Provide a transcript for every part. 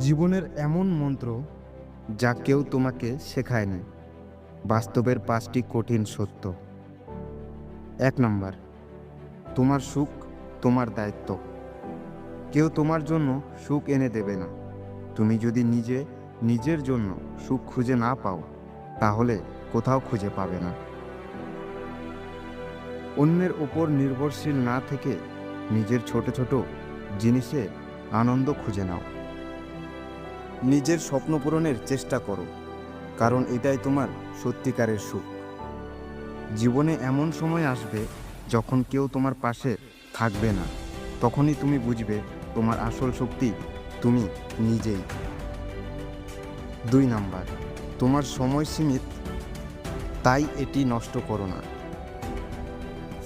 জীবনের এমন মন্ত্র যা কেউ তোমাকে শেখায় শেখায়নি বাস্তবের পাঁচটি কঠিন সত্য। এক নম্বর, তোমার সুখ তোমার দায়িত্ব। কেউ তোমার জন্য সুখ এনে দেবে না। তুমি যদি নিজে নিজের জন্য সুখ খুঁজে না পাও, তাহলে কোথাও খুঁজে পাবে না। অন্যের ওপর নির্ভরশীল না থেকে নিজের ছোট ছোট জিনিসে আনন্দ খুঁজে নাও। নিজের স্বপ্ন পূরণের চেষ্টা করো, কারণ এটাই তোমার সত্যিকারের সুখ। জীবনে এমন সময় আসবে যখন কেউ তোমার পাশে থাকবে না, তখনই তুমি বুঝবে তোমার আসল শক্তি তুমি নিজেই। দুই নাম্বার, তোমার সময় সীমিত, তাই এটি নষ্ট করো না।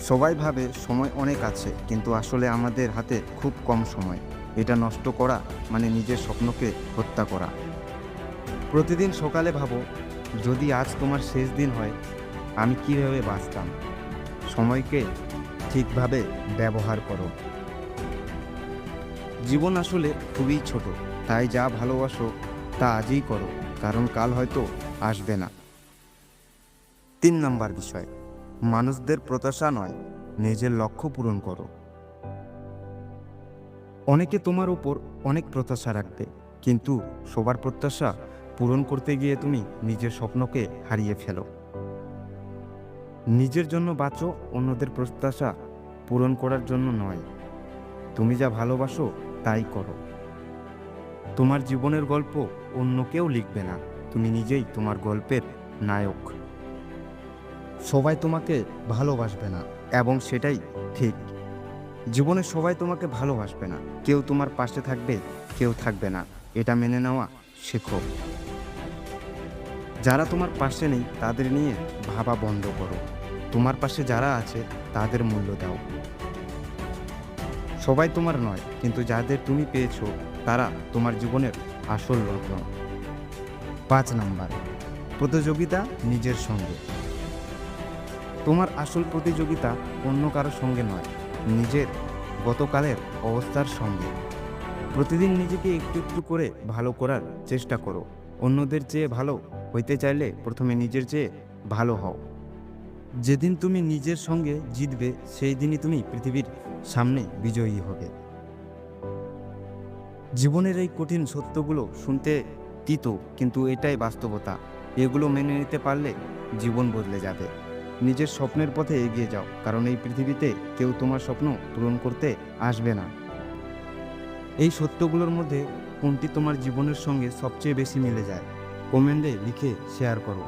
সবাই ভাবে সময় অনেক আছে, কিন্তু আসলে আমাদের হাতে খুব কম সময়। এটা নষ্ট করা মানে নিজের স্বপ্নকে হত্যা করা। প্রতিদিন সকালে ভাবো, যদি আজ তোমার শেষ দিন হয়, আমি কীভাবে বাঁচতাম? সময়কে ঠিকভাবে ব্যবহার করো। জীবন আসলে খুবই ছোট, তাই যা ভালোবাসো, তা আজই করো, কারণ কাল হয়তো আসবে না। তিন নম্বর বিষয়, মানুষদের প্রত্যাশা নয়, নিজের লক্ষ্য পূরণ করো। অনেকে তোমার উপর অনেক প্রত্যাশা রাখবে, কিন্তু সবার প্রত্যাশা পূরণ করতে গিয়ে তুমি নিজের স্বপ্নকে হারিয়ে ফেলো। নিজের জন্য বাঁচো, অন্যদের প্রত্যাশা পূরণ করার জন্য নয়। তুমি যা ভালোবাসো, তাই করো। তোমার জীবনের গল্প অন্য কেউ লিখবে না, তুমি নিজেই তোমার গল্পের নায়ক। সবাই তোমাকে ভালোবাসবে না, এবং সেটাই ঠিক। জীবনে সবাই তোমাকে ভালোবাসবে না। কেউ তোমার পাশে থাকবে, কেউ থাকবে না। এটা মেনে নেওয়া শেখো। যারা তোমার পাশে নেই, তাদের নিয়ে ভাবা বন্ধ করো। তোমার পাশে যারা আছে, তাদের মূল্য দাও। সবাই তোমার নয়, কিন্তু যাদের তুমি পেয়েছ, তারা তোমার জীবনের আসল রত্ন। পাঁচ নাম্বার, প্রতিযোগিতা নিজের সঙ্গে। তোমার আসল প্রতিযোগিতা অন্য কারোর সঙ্গে নয় নিজের, গতকালের অবস্থার সঙ্গে। প্রতিদিন নিজেকে একটু একটু করে ভালো করার চেষ্টা করো। অন্যদের চেয়ে ভালো হইতে চাইলে প্রথমে নিজের চেয়ে ভালো হও। যেদিন তুমি নিজের সঙ্গে জিতবে, সেই দিনই তুমি পৃথিবীর সামনে বিজয়ী হবে। জীবনের এই কঠিন সত্যগুলো শুনতে তিত, কিন্তু এটাই বাস্তবতা। এগুলো মেনে নিতে পারলে জীবন বদলে যাবে। নিজের স্বপ্নের পথে এগিয়ে যাও, কারণ এই পৃথিবীতে কেউ তোমার স্বপ্ন পূরণ করতে আসবে না। এই সত্যগুলোর মধ্যে কোনটি তোমার জীবনের সঙ্গে সবচেয়ে বেশি মিলে যায়? কমেন্টে লিখে শেয়ার করো।